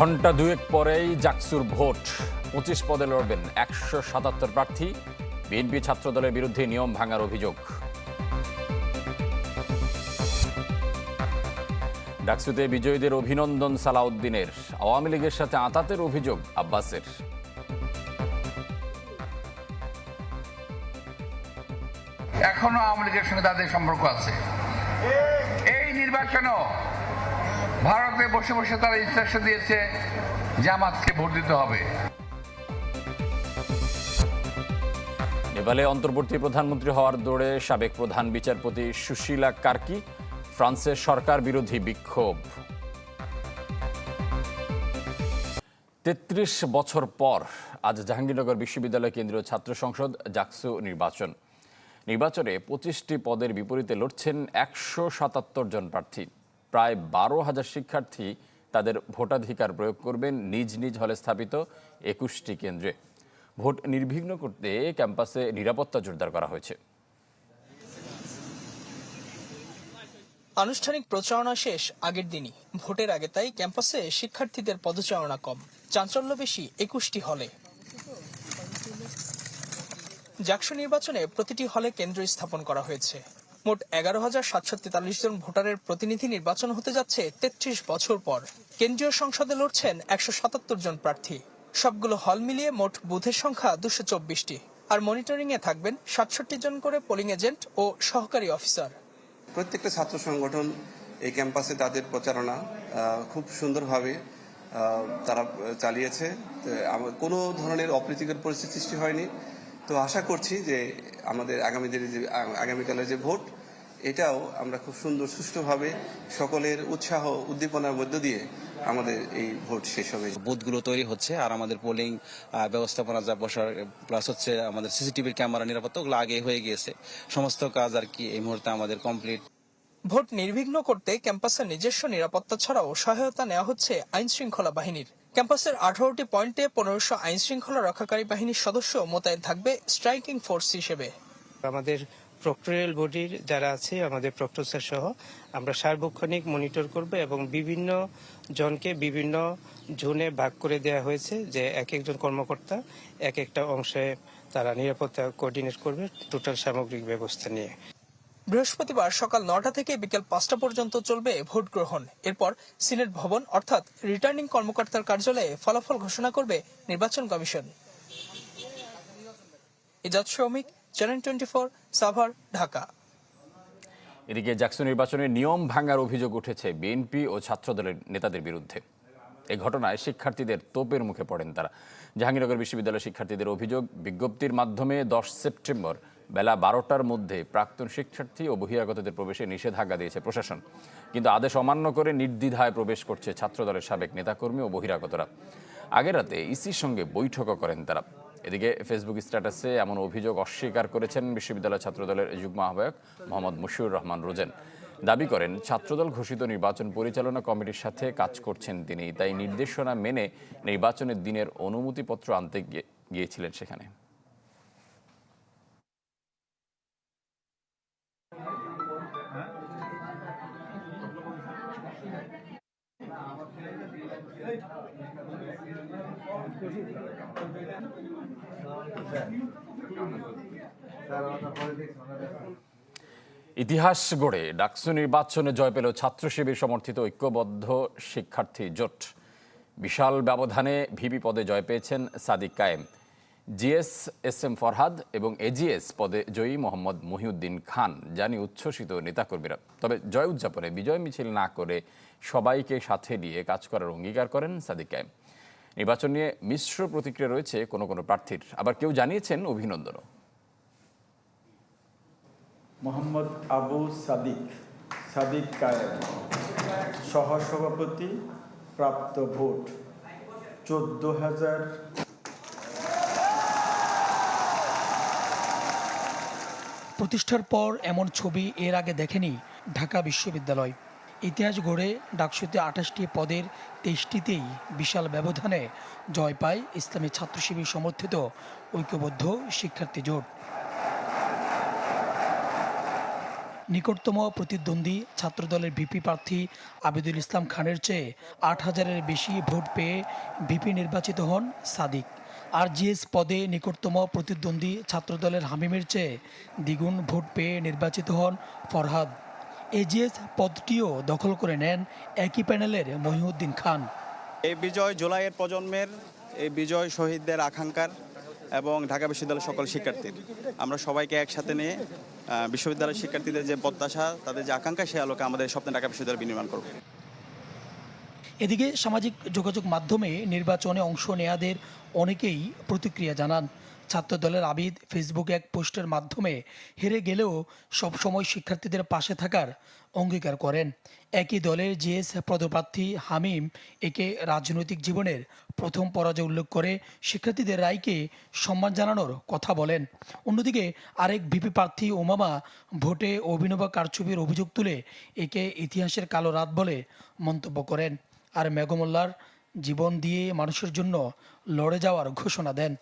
ঘণ্টা দুয়েক পরেই জাকসুর ভোট। পঁচিশ পদে লড়বেন একশো সাতাত্তর প্রার্থী। বিএনপি ছাত্রদলের বিরুদ্ধে নিয়ম ভাঙার অভিযোগ। ডাকসুতে বিজয়ীদের অভিনন্দন সালাউদ্দিনের। আওয়ামী লীগের সাথে আতাতের অভিযোগ আব্বাসের। এখনও আওয়ামী লীগের সঙ্গে তাদের সম্পর্ক আছে। এই নির্বাচনেও ভারতে বসে বসে তারা ইনস্ট্রাকশন দিয়েছে, জামাতকে ভোট দিতে হবে। নেপালে অন্তর্বর্তী প্রধানমন্ত্রী হওয়ার দৌড়ে সাবেক প্রধান বিচারপতি সুশীলা কার্কি, ফ্রান্সের সরকার বিরোধী বিক্ষোভ। তেত্রিশ বছর পর আজ জাহাঙ্গীরনগর বিশ্ববিদ্যালয় কেন্দ্রীয় ছাত্র সংসদ জাকসু নির্বাচন। নির্বাচনে পঁচিশটি পদের বিপরীতে লড়ছেন একশো সাতাত্তর জন প্রার্থী। প্রায় বারো হাজার শিক্ষার্থী তাদের ভোটাধিকার প্রয়োগ করবেন নিজ নিজ হলে স্থাপিত একুশটি কেন্দ্রে। ভোট নির্বিঘ্ন করতে ক্যাম্পাসে নিরাপত্তা জোরদার করা হয়েছে। আনুষ্ঠানিক প্রচারণা শেষ আগের দিনই। ভোটের আগে তাই ক্যাম্পাসে শিক্ষার্থীদের পদচারণা কম। চাঞ্চল্য বেশি একুশটি হলে। জাকসু নির্বাচনে প্রতিটি হলে কেন্দ্র স্থাপন করা হয়েছে। মোট এগারো হাজার সাতশো তেতাল্লিশ জন ভোটারের প্রতিনিধি নির্বাচন হতে যাচ্ছে তেত্রিশ বছর পর। কেন্দ্রীয় সংসদে লড়ছেন একশো সাতাত্তর জন প্রার্থী। সবগুলো হল মিলিয়ে মোট বুথের সংখ্যা দুশো চব্বিশটি। আর মনিটরিং এ থাকবেন সাতষট্টি জন করে পোলিং এজেন্ট ও সহকারী অফিসার প্রত্যেকটা ছাত্র সংগঠন এই ক্যাম্পাসে তাদের প্রচারণা খুব সুন্দরভাবে তারা চালিয়েছে। কোনো ধরনের অপ্রীতিকর পরিস্থিতি সৃষ্টি হয়নি। তো আশা করছি যে আমাদের আগামী দিনে যে আগামীকালের যে ভোট এটাও আমরা খুব সুন্দর সুষ্ঠুভাবে সকলের উৎসাহ উদ্দীপনার মধ্য দিয়ে আমাদের এই ভোট শেষ হবে। বুথগুলো তৈরি হচ্ছে আর আমাদের পোলিং ব্যবস্থাপনা যা বসার প্লাস হচ্ছে আমাদের সিসিটিভির ক্যামেরা নিরাপত্তা ওগুলো আগে হয়ে গিয়েছে। সমস্ত কাজ আর কি এই মুহূর্তে আমাদের কমপ্লিট ভোট নির্বিঘ্ন করতে ক্যাম্পাসের নিজস্ব নিরাপত্তা ছাড়াও সহায়তা নেওয়া হচ্ছে আইন শৃঙ্খলা বাহিনীর। ক্যাম্পাসের আঠারোটি পয়েন্টে পনেরোশো আইন শৃঙ্খলা রক্ষাকারী বাহিনীর সদস্য মোতায়েন থাকবে স্ট্রাইকিং ফোর্স হিসেবে। আমাদের প্রক্টোরিয়াল বডির যারা আছে, আমাদের প্রক্টোসার সহ, আমরা সার্বক্ষণিক মনিটর করব এবং বিভিন্ন জনকে বিভিন্ন জোনে ভাগ করে দেওয়া হয়েছে যে এক একজন কর্মকর্তা এক একটা অংশে তারা নিরাপত্তা কোঅর্ডিনেট করবে টোটাল সামগ্রিক ব্যবস্থা নিয়ে। বৃহস্পতিবার সকাল নটা থেকে বিকেল পাঁচটা পর্যন্ত চলবে ভোট গ্রহণ। এরপর সিনেট ভবন অর্থাৎ রিটার্নিং কর্মকর্তার কার্যালয়ে ফলাফল ঘোষণা করবে নির্বাচন কমিশন। ইজাদ শ্রমিক channel twenty four Savar Dhaka এদিকে জাকসু নির্বাচনে নিয়ম ভাঙার অভিযোগ উঠেছে বিএনপি ও ছাত্রদলের নেতাদের বিরুদ্ধে। এই ঘটনায় শিক্ষার্থীদের তোপের মুখে পড়েন তারা। জাহাঙ্গীরনগর বিশ্ববিদ্যালয়ের শিক্ষার্থীদের অভিযোগ, বিজ্ঞপ্তির মাধ্যমে দশ সেপ্টেম্বর বেলা বারোটার মধ্যে প্রাক্তন শিক্ষার্থী ও বহিরাগতদের প্রবেশে নিষেধাজ্ঞা দিয়েছে প্রশাসন। কিন্তু আদেশ অমান্য করে নির্দ্বিধায় প্রবেশ করছে ছাত্রদলের সাবেক নেতাকর্মী ও বহিরাগতরা। আগের রাতে ইসির সঙ্গে বৈঠকও করেন তারা। এদিকে ফেসবুক স্ট্যাটাসে এমন অভিযোগ অস্বীকার করেছেন বিশ্ববিদ্যালয় ছাত্রদলের যুগ্ম আহ্বায়ক মোহাম্মদ মুশিউর রহমান রোজেন। দাবি করেন, ছাত্রদল ঘোষিত নির্বাচন পরিচালনা কমিটির সাথে কাজ করছেন তিনি, তাই নির্দেশনা মেনে নির্বাচনের দিনের অনুমতিপত্র আনতে গিয়ে- গিয়েছিলেন সেখানে। ইতিহাস গড়ে ডাকসু নির্বাচনে জয় পেল ছাত্র শিবির সমর্থিত ঐক্যবদ্ধ শিক্ষার্থী জোট। বিশাল ব্যবধানে ভিপি পদে জয় পেয়েছেন সাদিক কায়েম। জিএস এস এম ফরহাদ এবং এজিএস পদে জয়ী মোহাম্মদ মহিউদ্দিন খান জানি উচ্ছ্বসিত নেতাকর্মীরা। তবে জয় উদযাপনে বিজয় মিছিল না করে সবাইকে সাথে নিয়ে কাজ করার অঙ্গীকার করেন সাদিক কায়েম। নির্বাচন নিয়ে মিশ্র প্রতিক্রিয়া রয়েছে কোনো কোনো প্রার্থীর। আবার কেউ জানিয়েছেন অভিনন্দনও। মোহাম্মদ আবু সাদিক সাদিক কায়েম। সহসভাপতি, প্রাপ্ত ভোট চোদ্দ হাজার প্রতিষ্ঠার পর এমন ছবি এর আগে দেখেনি ঢাকা বিশ্ববিদ্যালয়। ইতিহাস গড়ে ডাকসুতে আঠাশটি পদের তেইশটিতেই বিশাল ব্যবধানে জয় পায় ইসলামী ছাত্র শিবির সমর্থিত ঐক্যবদ্ধ শিক্ষার্থী জোট। নিকটতম প্রতিদ্বন্দ্বী ছাত্রদলের ভিপি প্রার্থী আবিদুল ইসলাম খানের চেয়ে আট হাজারের বেশি ভোট পেয়ে ভিপি নির্বাচিত হন সাদিক। আর জিএস পদে নিকটতম প্রতিদ্বন্দ্বী ছাত্রদলের হামিমের চেয়ে দ্বিগুণ ভোট পেয়ে নির্বাচিত হন ফরহাদ। এজিএস পদটিও দখল করে নেন একই প্যানেলের মহিউদ্দিন খান। এই বিজয় জুলাইয়ের প্রজন্মের, এই বিজয় শহীদদের আকাঙ্ক্ষার এবং ঢাকা বিশ্ববিদ্যালয়ের সকল শিক্ষার্থীর। আমরা সবাইকে একসাথে নিয়ে বিশ্ববিদ্যালয়ের শিক্ষার্থীদের যে প্রত্যাশা, তাদের যে আকাঙ্ক্ষা সে আলোকে আমাদের স্বপ্নে ঢাকা বিশ্ববিদ্যালয় বিনির্মাণ করব। এদিকে সামাজিক যোগাযোগ মাধ্যমে নির্বাচনে অংশ নেয়াদের অনেকেই প্রতিক্রিয়া জানান। ছাত্রদলের আবিদ ফেসবুকে এক পোস্টের মাধ্যমে হেরে গেলেও সবসময় শিক্ষার্থীদের পাশে থাকার অঙ্গীকার করেন। একই দলের জিএস পদপ্রার্থী হামিম একে রাজনৈতিক জীবনের প্রথম পরাজয় উল্লেখ করে শিক্ষার্থীদের রায়কে সম্মান জানানোর কথা বলেন। অন্যদিকে আরেক ভিপি প্রার্থী ওমামা ভোটে অভিনব কারচুপির অভিযোগ তুলে একে ইতিহাসের কালো রাত বলে মন্তব্য করেন। আর মেঘমোল্লার জীবন দিয়ে মানুষের জন্য লড়ে যাওয়ার ঘোষণা দেন।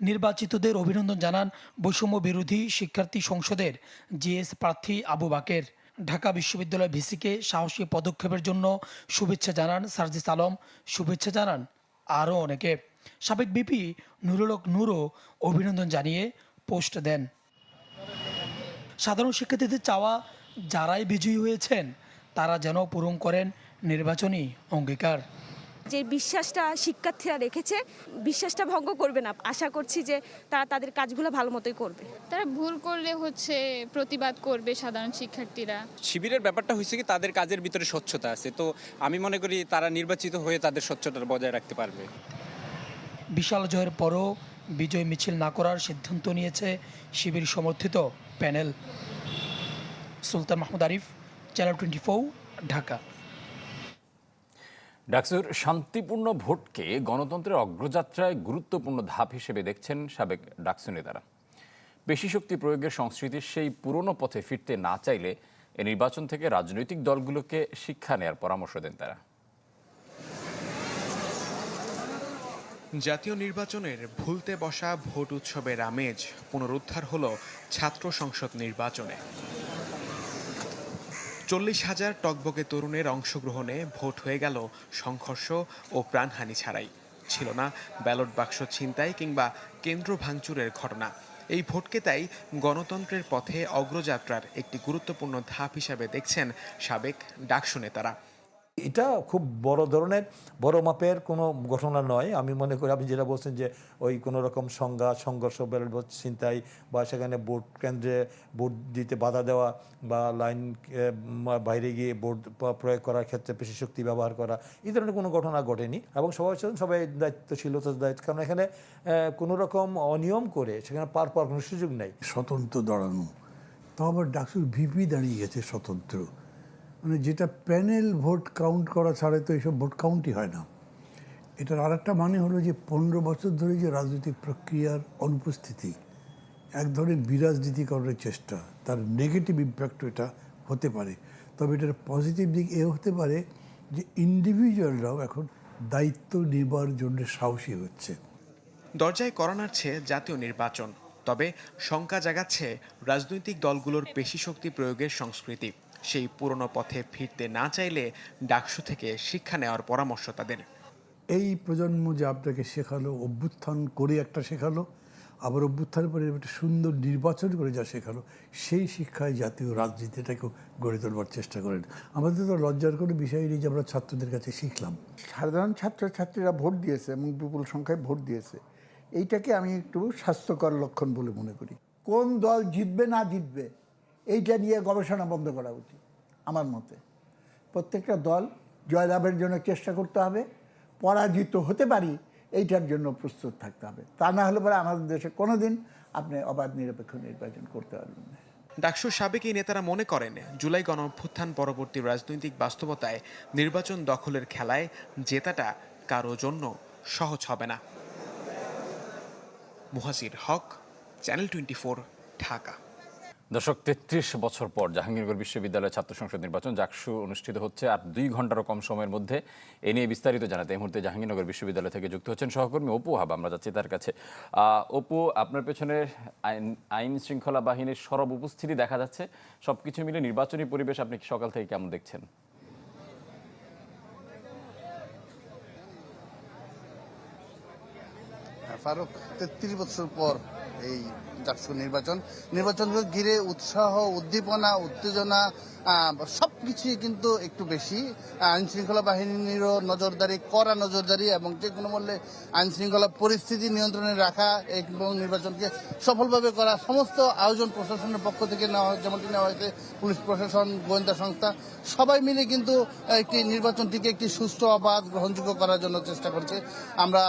নির্বাচিতদের অভিনন্দন জানান বৈষম্য বিরোধী শিক্ষার্থী সংসদের জিএস প্রার্থী আবু বাকের। ঢাকা বিশ্ববিদ্যালয় ভিসিকে সাহসী পদক্ষেপের জন্য শুভেচ্ছা জানান সার্জিস আলম। শুভেচ্ছা জানান আরও অনেকে। সাবেক বিপি নুরুলক নুরও অভিনন্দন জানিয়ে পোস্ট দেন। সাধারণ শিক্ষার্থীদের চাওয়া যারাই বিজয়ী হয়েছেন, তারা যেন পূরণ করেন নির্বাচনী অঙ্গীকার। যে বিশ্বাসটা শিক্ষার্থীরা রেখেছে বিশ্বাসটা ভঙ্গ করবে না। আশা করছি যে তারা তাদের কাজগুলো ভালো মতোই করবে। তারা ভুল করলে হচ্ছে প্রতিবাদ করবে সাধারণ শিক্ষার্থীরা। শিবিরের ব্যাপারটা হয়েছে কি তাদের কাজের ভিতরে স্বচ্ছতা আছে। তো আমি মনে করি তারা নির্বাচিত হয়ে তাদের স্বচ্ছতা বজায় রাখতে পারবে। বিশাল জয়ের পরও বিজয় মিছিল না করার সিদ্ধান্ত নিয়েছে শিবির সমর্থিত panel. Sultan Mahmud Arif channel twenty Dhaka. ডাকসুর শান্তিপূর্ণ ভোটকে গণতন্ত্রের অগ্রযাত্রায় গুরুত্বপূর্ণ ধাপ হিসেবে দেখছেন সাবেক ডাকসু নেতারা। পেশি শক্তি প্রয়োগের সংস্কৃতির সেই পুরনো পথে ফিরতে না চাইলে এ নির্বাচন থেকে রাজনৈতিক দলগুলোকে শিক্ষা নেয়ার পরামর্শ দেন তারা। জাতীয় নির্বাচনের ভুলতে বসা ভোট উৎসবের আমেজ পুনরুদ্ধার হল ছাত্র সংসদ নির্বাচনে। চল্লিশ হাজার টকবকে তরুণের অংশগ্রহণে ভোট হয়ে গেল সংঘর্ষ ও প্রাণহানি ছাড়াই। ছিল না ব্যালট বাক্স ছিনতাই কিংবা কেন্দ্র ভাঙচুরের ঘটনা। এই ভোটকে তাই গণতন্ত্রের পথে অগ্রযাত্রার একটি গুরুত্বপূর্ণ ধাপ হিসাবে দেখছেন সাবেক ডাকসু নেতারা। এটা খুব বড় ধরনের, বড় মাপের কোনো ঘটনা নয়। আমি মনে করি, আপনি যেটা বলছেন যে ওই কোনো রকম সংঘাত সংঘর্ষ ছিনতাই বা সেখানে ভোট কেন্দ্রে ভোট দিতে বাধা দেওয়া বা লাইন বাইরে গিয়ে ভোট প্রয়োগ করার ক্ষেত্রে পেশি শক্তি ব্যবহার করা, এই ধরনের কোনো ঘটনা ঘটেনি এবং সবাই সবাই দায়িত্বশীলতার দায়িত্ব কারণ এখানে কোনো রকম অনিয়ম করে সেখানে পার পাওয়ার কোনো সুযোগ নেই। স্বতন্ত্র দাঁড়ানো। তাও আবার ডাকসুর ভিপি দাঁড়িয়ে গেছে স্বতন্ত্র। মানে যেটা প্যানেল ভোট কাউন্ট করা ছাড়া তো এইসব ভোট কাউন্টই হয় না। এটার আর একটা মানে হলো যে পনেরো বছর ধরে যে রাজনৈতিক প্রক্রিয়ার অনুপস্থিতি, এক ধরনের বিরাজনীতিকরণের চেষ্টা, তার নেগেটিভ ইম্প্যাক্ট এটা হতে পারে। তবে এটার পজিটিভ দিক এ হতে পারে যে ইন্ডিভিজুয়ালরাও এখন দায়িত্ব নেবার জন্য সাহসী হচ্ছে। দরজায় করা নাড়ছে জাতীয় নির্বাচন, তবে শঙ্কা জাগাচ্ছে রাজনৈতিক দলগুলোর পেশি শক্তি প্রয়োগের সংস্কৃতি। সেই পুরনো পথে ফিরতে না চাইলে ডাকসু থেকে শিক্ষা নেওয়ার পরামর্শ তাদের। এই প্রজন্ম যে আপনাকে শেখালো অভ্যুত্থান করে একটা শেখালো আবার অভ্যুত্থানের পরে একটা সুন্দর নির্বাচন করে যা শেখালো সেই শিক্ষায় জাতীয় রাজনীতিটাকেও গড়ে তোলবার চেষ্টা করেন। আমাদের তো লজ্জার কোনো বিষয় নেই যে আমরা ছাত্রদের কাছে শিখলাম। সাধারণ ছাত্রছাত্রীরা ভোট দিয়েছে এবং বিপুল সংখ্যায় ভোট দিয়েছে। এইটাকে আমি একটু স্বাস্থ্যকর লক্ষণ বলে মনে করি। কোন দল জিতবে না জিতবে এইটা নিয়ে গবেষণা বন্ধ করা উচিত, আমার মতে। প্রত্যেকটা দল জয়লাভের জন্য চেষ্টা করতে হবে, পরাজিত হতে পারি, এইটার জন্য প্রস্তুত থাকতে হবে। তা না হলে পরে আমাদের দেশে কোনো দিন আপনি অবাধ নিরপেক্ষ নির্বাচন করতে পারবেন না। ডাকসুর সাবেক এই নেতারা মনে করেন, জুলাই গণ অভ্যুত্থান পরবর্তী রাজনৈতিক বাস্তবতায় নির্বাচন দখলের খেলায় জেতাটা কারও জন্য সহজ হবে না। Muhasir Haque, channel twenty Dhaka. দর্শক তেত্রিশ বছর পর জাহাঙ্গীরনগর বিশ্ববিদ্যালয়ের ছাত্র সংসদ নির্বাচন জাকসু অনুষ্ঠিত হচ্ছে আর দুই ঘন্টারও কম সময়ের মধ্যে এ নিয়ে বিস্তারিত জানাতে এই মুহূর্তে জাহাঙ্গীরনগর বিশ্ববিদ্যালয় থেকে যুক্ত হচ্ছেন সহকর্মী অপু হাব। আমরা যাচ্ছি তার কাছে। অপু, আপনার পেছনে আইন আইন শৃঙ্খলা বাহিনীর সরব উপস্থিতি দেখা যাচ্ছে। সব কিছু মিলে নির্বাচনী পরিবেশ আপনি সকাল থেকে কেমন দেখছেন? ফারুক, তেত্রিশ বছর পর এই ডাকসু নির্বাচন। নির্বাচনকে ঘিরে উৎসাহ, উদ্দীপনা, উত্তেজনা সব কিছুই কিন্তু একটু বেশি। আইন শৃঙ্খলা বাহিনীরও নজরদারি করা নজরদারি এবং যে কোনো মূল্যে আইন শৃঙ্খলা পরিস্থিতি নিয়ন্ত্রণে রাখা এবং নির্বাচনকে সফলভাবে করা, সমস্ত আয়োজন প্রশাসনের পক্ষ থেকে নেওয়া যেমনটি নেওয়া হয়েছে পুলিশ প্রশাসন, গোয়েন্দা সংস্থা, সবাই মিলে কিন্তু একটি নির্বাচনটিকে একটি সুষ্ঠু অবাধ গ্রহণযোগ্য করার জন্য চেষ্টা করছে। আমরা,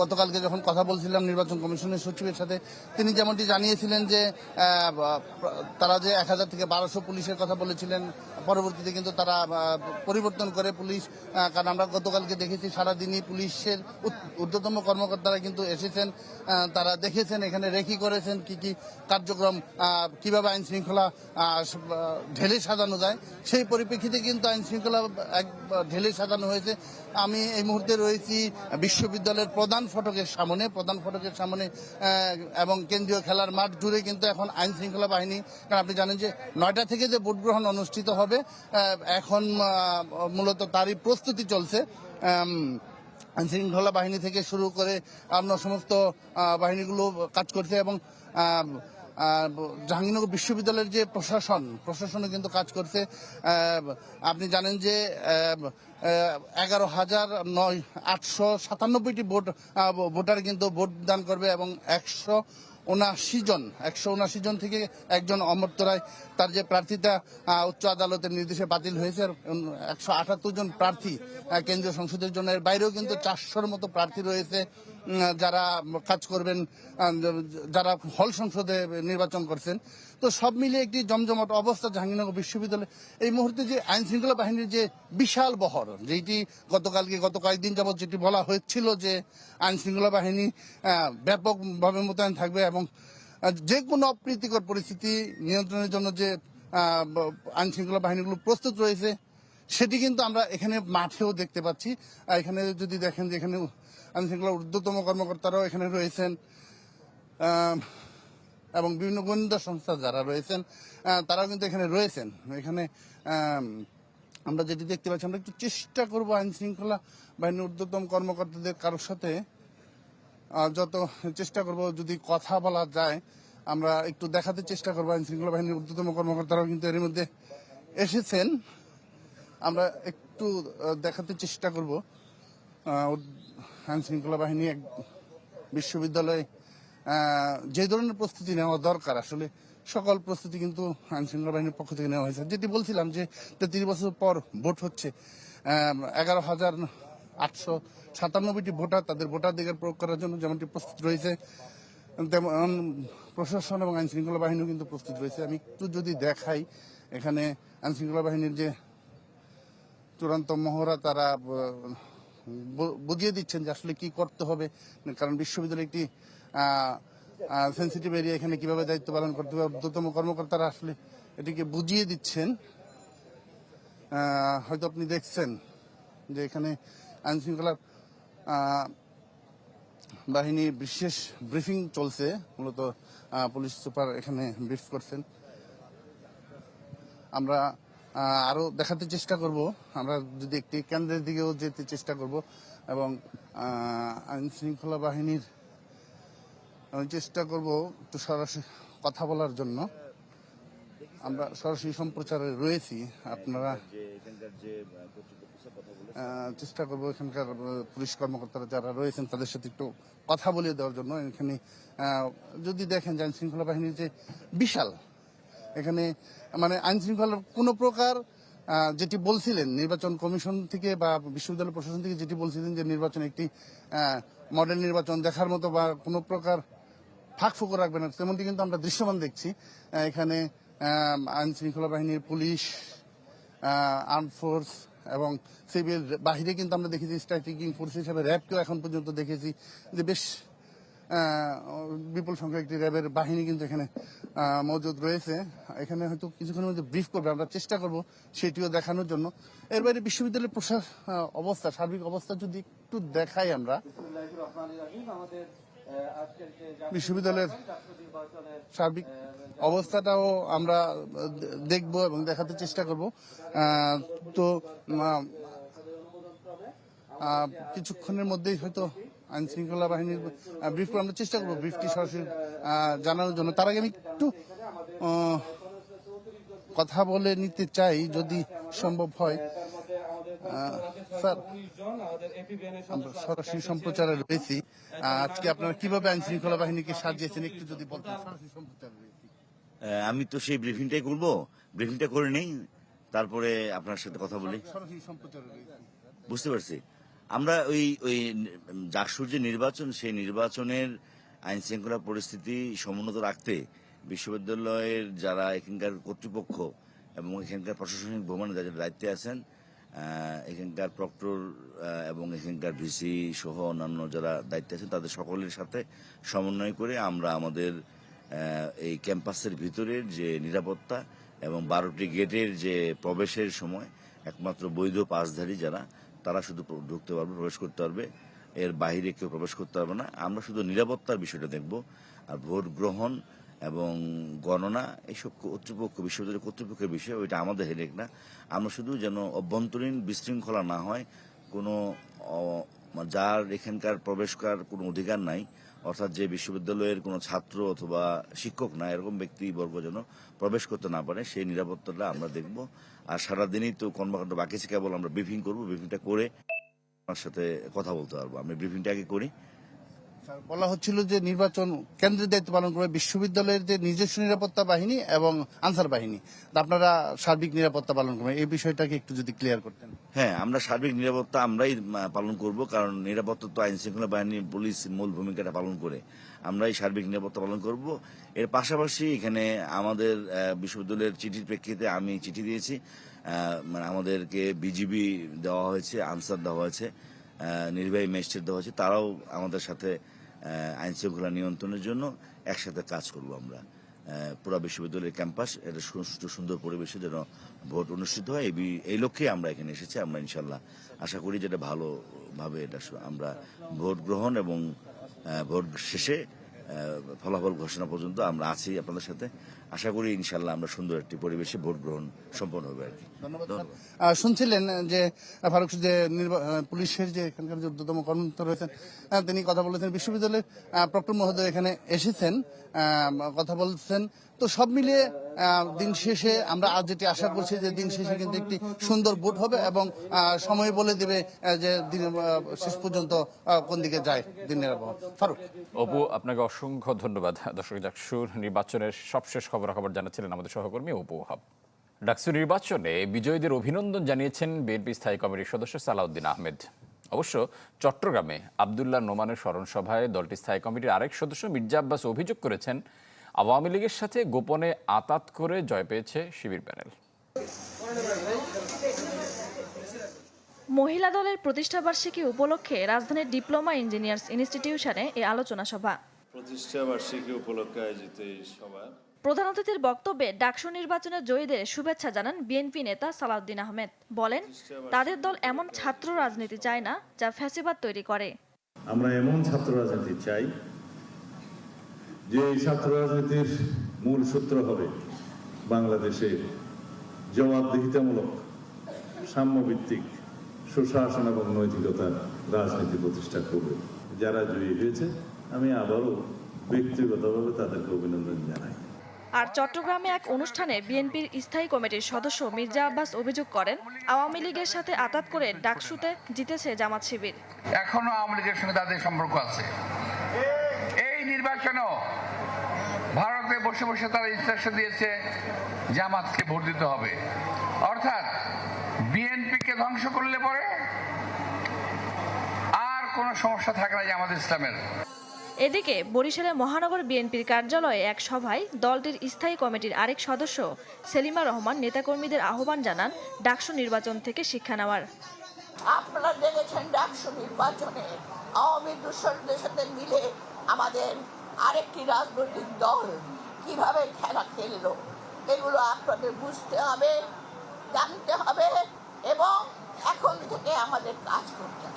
গতকালকে যখন কথা বলছিলাম নির্বাচন কমিশনের সচিবের সাথে তিনি যেমনটি জানিয়েছিলেন যে তারা যে এক হাজার থেকে বারোশো পুলিশের কথা বলেছিলেন, পরবর্তীতে কিন্তু তারা পরিবর্তন করে পুলিশ কারণ আমরা গতকালকে দেখেছি সারাদিনই পুলিশের ঊর্ধ্বতম কর্মকর্তারা কিন্তু এসেছেন তারা দেখেছেন, এখানে রেকি করেছেন, কি কি কার্যক্রম কীভাবে আইন শৃঙ্খলা ঢেলে সাজানো যায়, সেই পরিপ্রেক্ষিতে কিন্তু আইন শৃঙ্খলা এক, ঢেলে সাজানো হয়েছে। আমি এই মুহূর্তে রয়েছি বিশ্ববিদ্যালয়ের প্রধান ফটকের সামনে প্রধান ফটকের সামনে এবং কেন্দ্রীয় খেলার মাঠ জুড়ে কিন্তু এখন আইন শৃঙ্খলা বাহিনী কারণ আপনি জানেন যে নয়টা থেকে যে ভোট গ্রহণ অনুষ্ঠিত হবে এখন মূলত তারই প্রস্তুতি চলছে। আম, আইন শৃঙ্খলা বাহিনী থেকে শুরু করে অন্য সমস্ত বাহিনীগুলো কাজ করছে এবং জাহাঙ্গীরনগর বিশ্ববিদ্যালয়ের যে প্রশাসন প্রশাসনে কিন্তু কাজ করছে। আপনি জানেন যে এগারো হাজার নয় আটশো সাতানব্বইটি ভোট ভোটার কিন্তু ভোট দান করবে এবং একশো উনাশি জন একশো উনাশি জন থেকে একজন অমর্ত্য রায় তার যে প্রার্থীতা আহ, উচ্চ আদালতের নির্দেশে বাতিল হয়েছে। একশো আটাত্তর জন প্রার্থী কেন্দ্রীয় সংসদের জন্য। এর বাইরেও কিন্তু চারশোর মতো প্রার্থী রয়েছে। যারা কাজ করবেন যারা হল সংসদে নির্বাচন করছেন, তো সব মিলিয়ে একটি জমজমাট অবস্থা জাহাঙ্গীরনগর বিশ্ববিদ্যালয়। এই মুহূর্তে যে আইন শৃঙ্খলা বাহিনীর যে বিশাল বহর যেটি গতকালকে, গত কয়েকদিন যাবৎ যেটি বলা হয়েছিল যে আইন শৃঙ্খলা বাহিনী ব্যাপকভাবে মোতায়েন থাকবে এবং যে কোনো অপ্রীতিকর পরিস্থিতি নিয়ন্ত্রণের জন্য যে আইন শৃঙ্খলা বাহিনীগুলো প্রস্তুত রয়েছে, সেটি কিন্তু আমরা এখানে মাঠেও দেখতে পাচ্ছি। এখানে যদি দেখেন যে এখানে আইন শৃঙ্খলা ঊর্ধ্বতম কর্মকর্তারাও এখানে রয়েছেন এবং বিভিন্ন গোয়েন্দা সংস্থা যারা রয়েছেন তারাও কিন্তু এখানে রয়েছেন। এখানে আমরা যেটি দেখতে পাচ্ছি, আমরা একটু চেষ্টা করব আইন শৃঙ্খলা বাহিনীর ঊর্ধ্বতম কর্মকর্তাদের কারোর সাথে যত চেষ্টা করব যদি কথা বলা যায়, আমরা একটু দেখাতে চেষ্টা করব আইন শৃঙ্খলা বাহিনীর ঊর্ধ্বতম কর্মকর্তারাও কিন্তু এর মধ্যে এসেছেন। আমরা একটু দেখাতে চেষ্টা করব আইন শৃঙ্খলা বাহিনী এক বিশ্ববিদ্যালয়ে যে ধরনের প্রস্তুতি নেওয়া দরকার, আসলে সকল প্রস্তুতি কিন্তু আইন শৃঙ্খলা বাহিনীর পক্ষ থেকে নেওয়া হয়েছে। যেটি বলছিলাম যে তেত্রিশ বছর পর ভোট হচ্ছে এগারো হাজার আটশো সাতানব্বইটি ভোটার তাদের ভোটাধিকার প্রয়োগ করার জন্য যেমনটি প্রস্তুত রয়েছে, তেমন প্রশাসন এবং আইন শৃঙ্খলা বাহিনীও কিন্তু প্রস্তুত রয়েছে। আমি একটু যদি দেখাই, এখানে আইন শৃঙ্খলা বাহিনীর যে চূড়ান্ত মহড়া, তারা বুঝিয়ে দিচ্ছেন যে আসলে কি করতে হবে। কারণ বিশ্ববিদ্যালয় একটি সেন্সিটিভ এরিয়া এখানে কীভাবে দায়িত্ব পালন করতে হবে ঊর্ধ্বতম কর্মকর্তারা আসলে এটিকে বুঝিয়ে দিচ্ছেন। হয়তো আপনি দেখছেন যে এখানে আইন শৃঙ্খলা বাহিনী বিশেষ ব্রিফিং চলছে। মূলত পুলিশ সুপার এখানে ব্রিফ করছেন। আমরা আহ, আরও দেখাতে চেষ্টা করব। আমরা যদি একটি কেন্দ্রের দিকেও যেতে চেষ্টা করব এবং আইন শৃঙ্খলা বাহিনীর চেষ্টা করব একটু সরাসরি কথা বলার জন্য। আমরা সরাসরি সম্প্রচারে রয়েছি। আপনারা চেষ্টা করব এখানকার পুলিশ কর্মকর্তারা যারা রয়েছেন তাদের সাথে একটু কথা বলিয়ে দেওয়ার জন্য। এখানে যদি দেখেন যে আইন শৃঙ্খলা বাহিনীর যে বিশাল এখানে মানে আইন শৃঙ্খলার কোনো প্রকার যেটি বলছিলেন নির্বাচন কমিশন থেকে বা বিশ্ববিদ্যালয় প্রশাসন থেকে যেটি বলছিলেন যে নির্বাচন একটি মডেল নির্বাচন দেখার মতো বা কোনো প্রকার ফাঁক ফুকো রাখবে না, তেমনটি কিন্তু আমরা দৃশ্যমান দেখছি। এখানে আইন শৃঙ্খলা বাহিনীর পুলিশ আর্ম ফোর্স এবং সিভিল বাহিরে কিন্তু আমরা দেখেছি স্ট্রাইকিং ফোর্স হিসেবে র্যাবকেও এখন পর্যন্ত দেখেছি যে বেশ বিপুল সংখ্যক একটি র্যাবের বাহিনী কিন্তু এখানে মজুদ রয়েছে। এখানে হয়তো কিছুক্ষণের মধ্যে ব্রিফ করবে, আমরা চেষ্টা করব সেটিও দেখানোর জন্য। এর বাইরে বিশ্ববিদ্যালয়ের প্রশাস অবস্থা, সার্বিক অবস্থা যদি একটু দেখাই আমরা। বিশ্ববিদ্যালয়ের সার্বিক অবস্থাটাও আমরা দেখব এবং দেখাতে চেষ্টা করব। তো কিছুক্ষণের মধ্যেই হয়তো আইন শৃঙ্খলা বাহিনীর ব্রিফ করে আমরা চেষ্টা করব ব্রিফটি সরাসরি জানানোর জন্য। তার আগে আমি একটু কথা বলে নিতে চাই যদি সম্ভব হয়। স্যার আমরা সরাসরি সম্প্রচারে রয়েছি। আজকে আপনারা কীভাবে আইন শৃঙ্খলা বাহিনীকে সাজিয়েছেন একটু যদি বলতেন সরাসরি সম্প্রচারে রয়েছি। আমি তো সেই ব্রিফিংটাই করব। ব্রিফিংটা করে নেই তারপরে আপনার সাথে কথা বলি। বুঝতে পারছি। আমরা ওই ওই জাকসুর যে নির্বাচন, সেই নির্বাচনের আইন শৃঙ্খলা পরিস্থিতি সমুন্নত রাখতে বিশ্ববিদ্যালয়ের যারা এখানকার কর্তৃপক্ষ এবং এখানকার প্রশাসনিক ভ্রমণে যাদের দায়িত্বে আছেন এখানকার প্রক্টর এবং এখানকার ভিসি সহ অন্যান্য যারা দায়িত্বে আছেন, তাদের সকলের সাথে সমন্বয় করে আমরা আমাদের এই ক্যাম্পাসের ভিতরের যে নিরাপত্তা এবং বারোটি গেটের যে প্রবেশের সময়, একমাত্র বৈধ পাসধারী যারা তারা শুধু ঢুকতে পারবে, প্রবেশ করতে পারবে। এর বাহিরে কেউ প্রবেশ করতে পারবে না। আমরা শুধু নিরাপত্তার বিষয়টা দেখব। আর ভোট গ্রহণ এবং গণনা এইসব কর্তৃপক্ষ, বিশ্ববিদ্যালয় কর্তৃপক্ষের বিষয়, ওইটা আমাদের হেডেক না। আমরা শুধু যেন অভ্যন্তরীণ বিশৃঙ্খলা না হয়, কোনো যার এখানকার প্রবেশ করার কোনো অধিকার নাই অর্থাৎ যে বিশ্ববিদ্যালয়ের কোন ছাত্র অথবা শিক্ষক না, এরকম ব্যক্তিবর্গ যেন প্রবেশ করতে না পারে, সেই নিরাপত্তাটা আমরা দেখব। আর সারাদিনই তো কর্মকাণ্ড বাকি আছে, কেবল আমরা ব্রিফিং করব ব্রিফিংটা করে আমার সাথে কথা বলতে পারব। আমি ব্রিফিংটা আগে করি। বলা হচ্ছিল যে নির্বাচন কেন্দ্রের দায়িত্ব পালন করবে বিশ্ববিদ্যালয়ের যে নিজস্ব নিরাপত্তা বাহিনী এবং আনসার বাহিনী। আপনারা সার্বিক নিরাপত্তা পালন করবেন, এই বিষয়টাকে একটু যদি ক্লিয়ার করতেন। হ্যাঁ আমরা সার্বিক নিরাপত্তা আমরাই পালন করব, কারণ নিরাপত্তা তো আইন শৃঙ্খলা বাহিনী, পুলিশ মূল ভূমিকাটা পালন করে। আমরাই সার্বিক নিরাপত্তা পালন করব। এর পাশাপাশি এখানে আমাদের বিশ্ববিদ্যালয়ের চিঠির প্রেক্ষিতে আমি চিঠি দিয়েছি। মানে আমাদেরকে বিজিবি দেওয়া হয়েছে, আনসার দেওয়া হয়েছে। নির্বাহী ম্যাজিস্ট্রেট দেওয়া হয়েছে তারাও আমাদের সাথে আইন শৃঙ্খলা নিয়ন্ত্রণের জন্য একসাথে কাজ করব আমরা। পুরা বিশ্ববিদ্যালয়ের ক্যাম্পাস, এটা সুষ্ঠু সুন্দর পরিবেশে যেন ভোট অনুষ্ঠিত হয়, এই এই লক্ষ্যে আমরা এখানে এসেছি। আমরা ইনশাল্লাহ আশা করি যেটা ভালোভাবে এটা আমরা ভোট গ্রহণ এবং ভোট শেষে ফলাফল ঘোষণা পর্যন্ত আমরা আছি আপনাদের সাথে। আশা করি ইনশাল্লাহ আমরা সুন্দর একটি পরিবেশে ভোট গ্রহণ সম্পন্ন হবে আর কি। ধন্যবাদ শুনছিলেন যে ফারুক যে পুলিশের যে এখানকার যে ঊর্ধ্বতম কর্মকর্তা রয়েছেন তিনি কথা বলেছেন বিশ্ববিদ্যালয়ের প্রক্টর মহোদয় এখানে এসেছেন আহ, কথা বলছেন। তো সব মিলিয়ে আহ, দিন শেষে আমরা আজ যেটি আশা করছি যে দিন শেষে কিন্তু একটি সুন্দর ভোট হবে এবং সময় বলে দেবে যে দিন শেষ পর্যন্ত আহ, কোন দিকে যায় দিনের আবহাওয়া। ফারুক। অপু আপনাকে অসংখ্য ধন্যবাদ। দর্শক ডাকসুর নির্বাচনের সবশেষ খবরাখবর জানাচ্ছিলেন আমাদের সহকর্মী অপু হাব। ডাকসু নির্বাচনে বিজয়ীদের অভিনন্দন জানিয়েছেন বিএনপি স্থায়ী কমিটির সদস্য সালাউদ্দিন আহমেদ। অবশ্য চট্টগ্রামে আবদুল্লাহ নোমানের স্মরণ সভায় দলটির স্থায়ী কমিটির আরেক সদস্য মির্জা আব্বাস অভিযোগ করেছেন আওয়ামী লীগের সাথে গোপনে আতাত করে জয় পেয়েছে শিবির প্যানেল। মহিলা দলের প্রতিষ্ঠাবার্ষিকী উপলক্ষে রাজধানীর ডিপ্লোমা ইঞ্জিনিয়ার্স ইনস্টিটিউশনে এই আলোচনা সভা। প্রতিষ্ঠা বার্ষিকী উপলক্ষে আয়োজিত এই সভা প্রধান অতিথির বক্তব্যে ডাকসু নির্বাচনের জয়ীদের শুভেচ্ছা জানান বিএনপি নেতা সালাউদ্দিন আহমেদ। বলেন, তাদের দল এমন ছাত্র রাজনীতি চায় না যা ফ্যাসিবাদ তৈরি করে। আমরা এমন ছাত্র রাজনীতি চাই যে এই ছাত্র রাজনীতির মূল সূত্র হবে বাংলাদেশে জবাবদিহিতামূলক, সাম্যভিত্তিক, সুশাসন এবং নৈতিকতার রাজনীতি প্রতিষ্ঠা করবে। যারা জয়ী হয়েছে, আমি আবারও ব্যক্তিগতভাবে তাদেরকে অভিনন্দন জানাই। আর চট্টগ্রামে এক অনুষ্ঠানে বিএনপির স্থায়ী কমিটির সদস্য মির্জা আব্বাস অভিযোগ করেন, আওয়ামী লীগের সাথে আতাত করে ডাকসুতে জিতেছে জামাত শিবির। এখনও আওয়ামী লীগের সঙ্গে তাদের সম্পর্ক আছে। এই নির্বাচনেও ভারতে বসে বসে তারা ইনস্ট্রাকশন দিয়েছে, জামাতকে ভোট দিতে হবে। অর্থাৎ বিএনপিকে ধ্বংস করলে পরে আর কোনো সমস্যা থাকে না জামাত ইসলামের। এদিকে বরিশালে মহানগর বিএনপির কার্যালয়ে এক সভায় দলটির স্থায়ী কমিটির আরেক সদস্য সেলিমা রহমান নেতাকর্মীদের আহ্বান জানান ডাকসু নির্বাচন থেকে শিক্ষা নেওয়ার। আপনারা দেখেছেন ডাকসু নির্বাচনে আওয়ামী দূষণদের সাথে মিলে আমাদের আরেকটি রাজনৈতিক দল কীভাবে খেলা খেললো, এগুলো আপনাদের বুঝতে হবে, জানতে হবে এবং এখন থেকে আমাদের কাজ করতে হবে।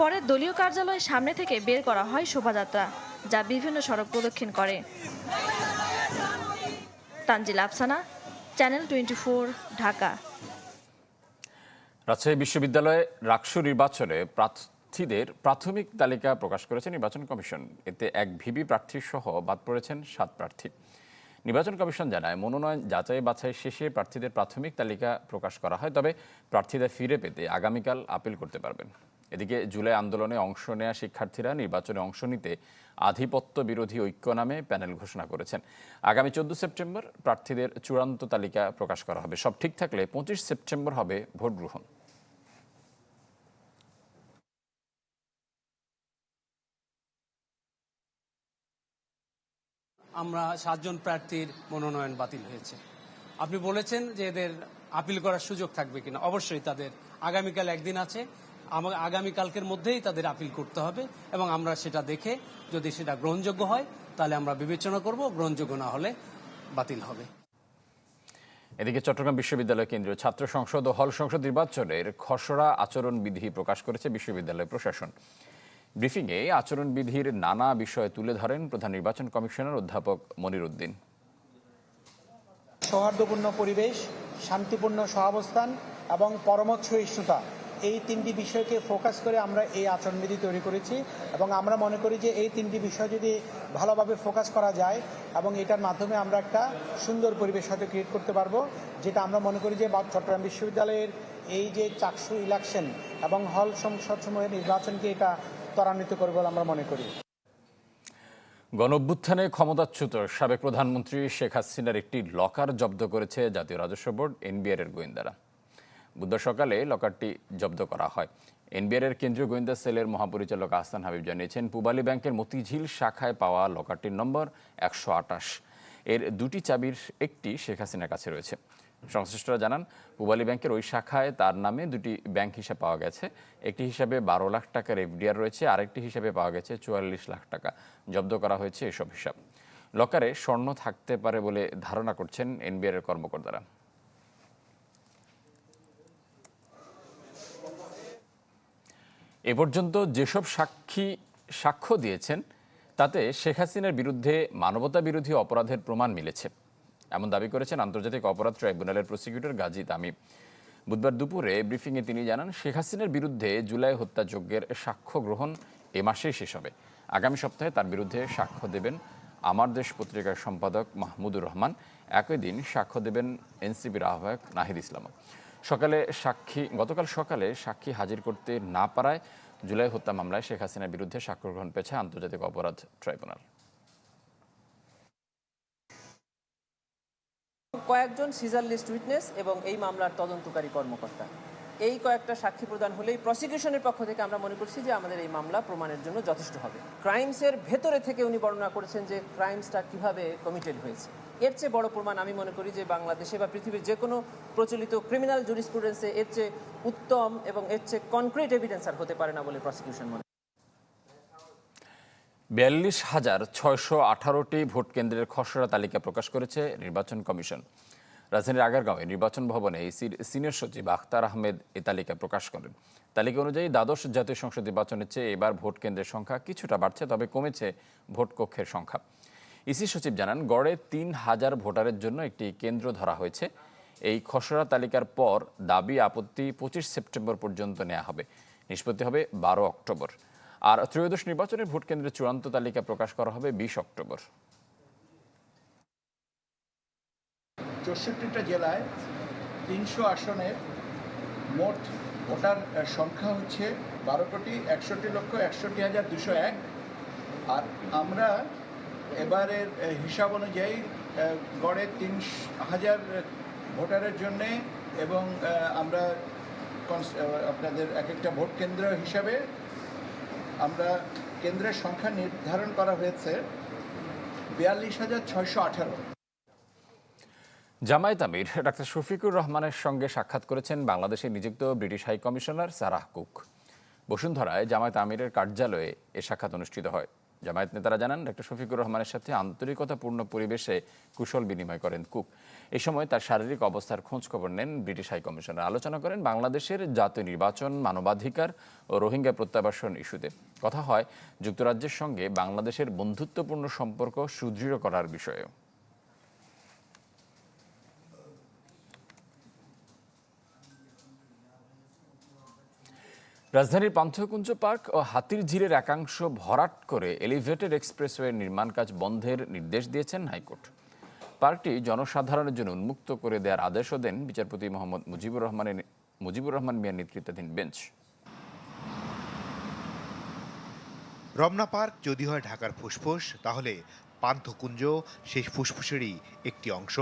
পরে দলীয় কার্যালয়ের সামনে থেকে বের করা হয় শোভাযাত্রা, যা বিভিন্ন সড়ক প্রদক্ষিণ করে। Tanjil Afsana, channel twenty Dhaka. Rajshahi বিশ্ববিদ্যালয়ে রাকসু নির্বাচনে প্রার্থীদের প্রাথমিক তালিকা প্রকাশ করেছে নির্বাচন কমিশন। এতে এক ভিবি প্রার্থী সহ বাদ পড়েছেন সাত প্রার্থী। নির্বাচন কমিশন জানায়, মনোনয়ন যাচাই বাছাই শেষে প্রার্থীদের প্রাথমিক তালিকা প্রকাশ করা হয়, তবে প্রার্থীদের ফিরে পেতে আগামীকাল আপিল করতে পারবেন। এদিকে জুলাই আন্দোলনে অংশ নেয়া শিক্ষার্থীরা নির্বাচনে অংশ নিতে আধিপত্য বিরোধী ঐক্য নামে প্যানেল ঘোষণা করেছেন। আগামী চোদ্দ সেপ্টেম্বর প্রার্থীদের চূড়ান্ত তালিকা প্রকাশ করা হবে। সব ঠিক থাকলে পঁচিশ সেপ্টেম্বর হবে ভোট গ্রহণ আমরা সাতজন প্রার্থীর মনোনয়ন বাতিল হয়েছে। আপনি বলেছেন যে এদের আপিল করার সুযোগ থাকবে কিনা। অবশ্যই তাদের আগামীকাল একদিন আছে। আমা- আগামীকালকের মধ্যেই তাদের আপিল করতে হবে এবং আমরা সেটা দেখে যদি সেটা গ্রহণযোগ্য হয় তাহলে আমরা বিবেচনা করব গ্রহণযোগ্য না হলে বাতিল হবে। এদিকে চট্টগ্রাম বিশ্ববিদ্যালয় কেন্দ্রীয় ছাত্র সংসদ ও হল সংসদ নির্বাচনের খসড়া আচরণবিধি প্রকাশ করেছে বিশ্ববিদ্যালয় প্রশাসন। ব্রিফিংয়ে আচরণবিধির নানা বিষয় তুলে ধরেন প্রধান নির্বাচন কমিশনার অধ্যাপক মনির উদ্দিন। সৌহার্দ্যপূর্ণ পরিবেশ শান্তিপূর্ণ সহাবস্থান এবং পরমত সহিষ্ণুতা এই তিনটি বিষয়কে ফোকাস করে আমরা এই আচরণবিধি তৈরি করেছি এবং আমরা মনে করি যে এই তিনটি বিষয় যদি ভালোভাবে ফোকাস করা যায় এবং এটার মাধ্যমে আমরা একটা সুন্দর পরিবেশ হয়তো ক্রিয়েট করতে পারব, যেটা আমরা মনে করি যে চট্টগ্রাম বিশ্ববিদ্যালয়ের এই যে চাকসু ইলেকশন এবং হল সংসদ সমূহের নির্বাচনকে এটা ত্বরান্বিত করবে বলে আমরা মনে করি। গণঅভ্যুত্থানে ক্ষমতাচ্যুত সাবেক প্রধানমন্ত্রী শেখ হাসিনার একটি লকার জব্দ করেছে জাতীয় রাজস্ব বোর্ড এনবিআর এর গোয়েন্দারা। বুধবার সকালে লকারটি জব্দ করা হয়। এনবিআর এর কেন্দ্রীয় গোয়েন্দা সেলের মহাপরিচালক আহসান হাবিব জানিয়েছেন, পূবালী ব্যাংকের মতিঝিল শাখায় পাওয়া লকারটির নম্বর একশো আটাশ এর দুটি চাবির একটি শেখ হাসিনার কাছে রয়েছে। সংশ্লিষ্টরা জানান, পূবালী ব্যাংকের ওই শাখায় তার নামে দুটি ব্যাংক হিসাব পাওয়া গেছে। একটি হিসাবে বারো লাখ টাকার এফডিআর রয়েছে, আরেকটি হিসাবে পাওয়া গেছে চুয়াল্লিশ লাখ টাকা। জব্দ করা হয়েছে এসব হিসাব। লকারে স্বর্ণ থাকতে পারে বলে ধারণা করছেন এনবিআর কর্মকর্তারা। এ পর্যন্ত যেসব সাক্ষী, সাক্ষ্য দিয়েছেন, তাতে শেখ হাসিনার বিরুদ্ধে মানবতা বিরোধী অপরাধের প্রমাণ মিলেছে। এমন দাবি করেছেন আন্তর্জাতিক অপরাধ ট্রাইব্যুনালের প্রসিকিউটর গাজী তামিম। বুধবার দুপুরে ব্রিফিংয়ে তিনি জানান, শেখ হাসিনার বিরুদ্ধে জুলাই হত্যাযজ্ঞের সাক্ষ্য গ্রহণ এ মাসেই শেষ হবে। আগামী সপ্তাহে তার বিরুদ্ধে সাক্ষ্য দেবেন আমার দেশ পত্রিকার সম্পাদক মাহমুদুর রহমান। একই দিন সাক্ষ্য দেবেন এনসিপির আহ্বায়ক নাহিদ ইসলাম সকালে সাক্ষী, গতকাল সকালে সাক্ষী হাজির করতে না পারায় জুলাই হত্যা মামলায় শেখ হাসিনার বিরুদ্ধে সাক্ষ্য গ্রহণ পেয়েছে আন্তর্জাতিক অপরাধ ট্রাইব্যুনাল। কয়েকজন সিজার লিস্ট উইটনেস এবং এই মামলার তদন্তকারী কর্মকর্তা। এই কয়েকটা সাক্ষী প্রদান হলেই প্রসিকিউশনের পক্ষ থেকে আমরা মনে করছি যে আমাদের এই মামলা প্রমাণের জন্য যথেষ্ট হবে। ক্রাইমসের ভেতরে থেকে উনি বর্ণনা করেছেন যে ক্রাইমসটা কীভাবে কমিটেড হয়েছে। এর চেয়ে বড় প্রমাণ আমি মনে করি যে বাংলাদেশে বা পৃথিবীর যে কোনো প্রচলিত ক্রিমিনাল জুরিসপ্রুডেন্সে এর চেয়ে উত্তম এবং এর চেয়ে কনক্রিট এভিডেন্স আর হতে পারে না বলে প্রসিকিউশন মনে বিয়াল্লিশ হাজার ছয়শো আঠারোটি ভোট কেন্দ্রের খসড়া তালিকা প্রকাশ করেছে নির্বাচন কমিশন। রাজধানীর আগারগাঁওয়ে নির্বাচন ভবনে ইসির সিনিয়র সচিব আখতার আহমেদ এ তালিকা প্রকাশ করেন। তালিকা অনুযায়ী দ্বাদশ জাতীয় সংসদ নির্বাচনের চেয়ে এবার ভোট কেন্দ্রের সংখ্যা কিছুটা বাড়ছে, তবে কমেছে ভোট কক্ষের সংখ্যা। ইসি সচিব জানান, গড়ে তিন হাজার ভোটারের জন্য একটি কেন্দ্র ধরা হয়েছে। এই খসড়া তালিকার পর দাবি আপত্তি পঁচিশ সেপ্টেম্বর পর্যন্ত নেওয়া হবে। নিষ্পত্তি হবে বারো অক্টোবর। আর ত্রয়োদশ নির্বাচনের ভোট কেন্দ্রের চূড়ান্ত তালিকা প্রকাশ করা হবে বিশ অক্টোবর। চৌষট্টিটা জেলায় তিনশো আসনের মোট ভোটার সংখ্যা হচ্ছে বারো কোটি একষট্টি লক্ষ একষট্টি হাজার দুশো এক। আর আমরা এবারের হিসাব অনুযায়ী গড়ে তিন হাজার ভোটারের জন্যে এবং আমরা আপনাদের এক একটা ভোট কেন্দ্র হিসাবে আমরা কেন্দ্রের সংখ্যা নির্ধারণ করা হয়েছে বিয়াল্লিশ হাজার ছয়শো আঠারো। জামায়াত আমির ডাক্তার শফিকুর রহমানের সঙ্গে সাক্ষাৎ করেছেন বাংলাদেশে নিযুক্ত British high commissioner Sarah Cook. বসুন্ধরায় Jamaat আমিরের কার্যালয়ে এ সাক্ষাৎ অনুষ্ঠিত হয়। জামায়াত নেতারা জানান, ডক্টর শফিকুর রহমানের সাথে আন্তরিকতাপূর্ণ পরিবেশে কুশল বিনিময় করেন কুক। এ সময় তার শারীরিক অবস্থার খোঁজ খবর নেন ব্রিটিশ হাই কমিশনার আলোচনা করেন বাংলাদেশের জাতীয় নির্বাচন মানবাধিকার ও রোহিঙ্গা প্রত্যাবাসন ইস্যুতে। কথা হয় যুক্তরাজ্যের সঙ্গে বাংলাদেশের বন্ধুত্বপূর্ণ সম্পর্ক সুদৃঢ় করার বিষয়েও। রাজধানীর পান্থকুঞ্জ পার্ক ও হাতির ঝিলের একাংশ ভরাট করে এলিভেটেড এক্সপ্রেসওয়ে নির্মাণ কাজ বন্ধের নির্দেশ দিয়েছেন হাইকোর্ট। পার্কটি জনসাধারণের জন্য উন্মুক্ত করে দেওয়ার আদেশও দেন বিচারপতি মোহাম্মদ মুজিবুর রহমানের মুজিবুর রহমান মিয়ার নেতৃত্বাধীন বেঞ্চ। রমনা পার্ক যদি হয় ঢাকার ফুসফুস, তাহলে পান্থকুঞ্জ সেই ফুসফুসেরই একটি অংশ,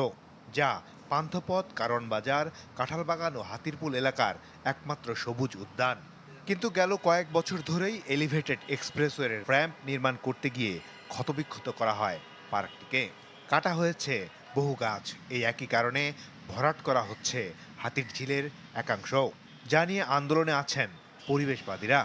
যা পান্থপথ, কারণ বাজার, কাঁঠালবাগান ও হাতিরপুল এলাকার একমাত্র সবুজ উদ্যান। কিন্তু গেল কয়েক বছর ধরেই এলিভেটেড এক্সপ্রেসওয়ের র্যাম্প নির্মাণ করতে গিয়ে ক্ষতবিক্ষত করা হয় পার্কটিকে। কাটা হয়েছে বহু গাছ। এই একই কারণে ভরাট করা হচ্ছে হাতির ঝিলের একাংশ যা নিয়ে আন্দোলনে আছেন পরিবেশবাদীরা।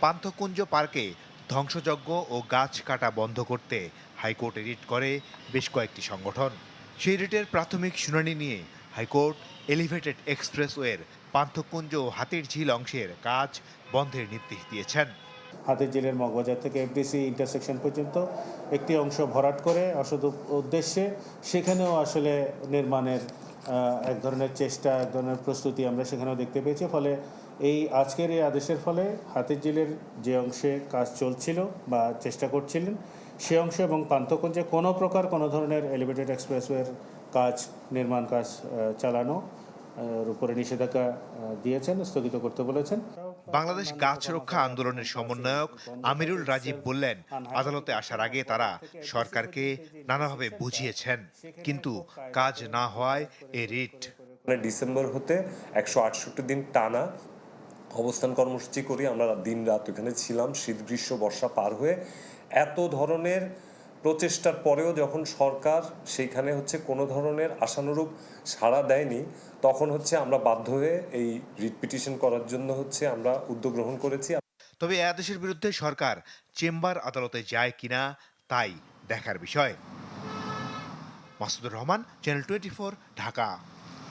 পান্থকুঞ্জ পার্কে ধ্বংসযজ্ঞ ও গাছ কাটা বন্ধ করতে হাইকোর্টে রিট করে বেশ কয়েকটি সংগঠন। সেই রিটের প্রাথমিক শুনানি নিয়ে হাইকোর্ট এলিভেটেড এক্সপ্রেসওয়ের পান্থকুঞ্জ ও হাতির ঝিল অংশের কাজ বন্ধের নির্দেশ দিয়েছেন। হাতের ঝিলের মগবাজার থেকে এফডিসি ইন্টারসেকশন পর্যন্ত একটি অংশ ভরাট করে অসদ উদ্দেশ্যে সেখানেও আসলে নির্মাণের এক ধরনের চেষ্টা, এক ধরনের প্রস্তুতি আমরা সেখানেও দেখতে পেয়েছি। ফলে এই আজকের এই আদেশের ফলে হাতের জেলের যে অংশে কাজ চলছিল বা চেষ্টা করছিলেন, সে অংশ এবং পান্থকুঞ্জে কোনো প্রকার কোনো ধরনের এলিভেটেড এক্সপ্রেসওয়ের কাজ, নির্মাণ কাজ চালানো উপরে নিষেধাজ্ঞা দিয়েছেন স্থগিত করতে বলেছেন। বাংলাদেশ গাছ রক্ষা আন্দোলনের সমন্বয়ক আমিরুল রাজীব বললেন আদালতে আসার আগে তারা সরকারকে নানাভাবে বুঝিয়েছেন কিন্তু কাজ না হওয়ায় এ রিট। ডিসেম্বর হতে একশো আটষট্টি দিন টানা অবস্থান কর্মসূচি করি। আমরা দিন রাত ওখানে ছিলাম শীত গ্রীষ্ম বর্ষা পার হয়ে এত ধরনের প্রচেষ্টার পরেও যখন সরকার সেইখানে হচ্ছে কোনো ধরনের আশানুরূপ সাড়া দেয়নি, তখন হচ্ছে আমরা বাধ্য হয়ে এই রিট পিটিশন করার জন্য হচ্ছে আমরা উদ্যোগ গ্রহণ করেছি। তবে এ আদেশের বিরুদ্ধে সরকার চেম্বার আদালতে যায় কিনা তাই দেখার বিষয়। Masudur Rahman channel twenty Dhaka.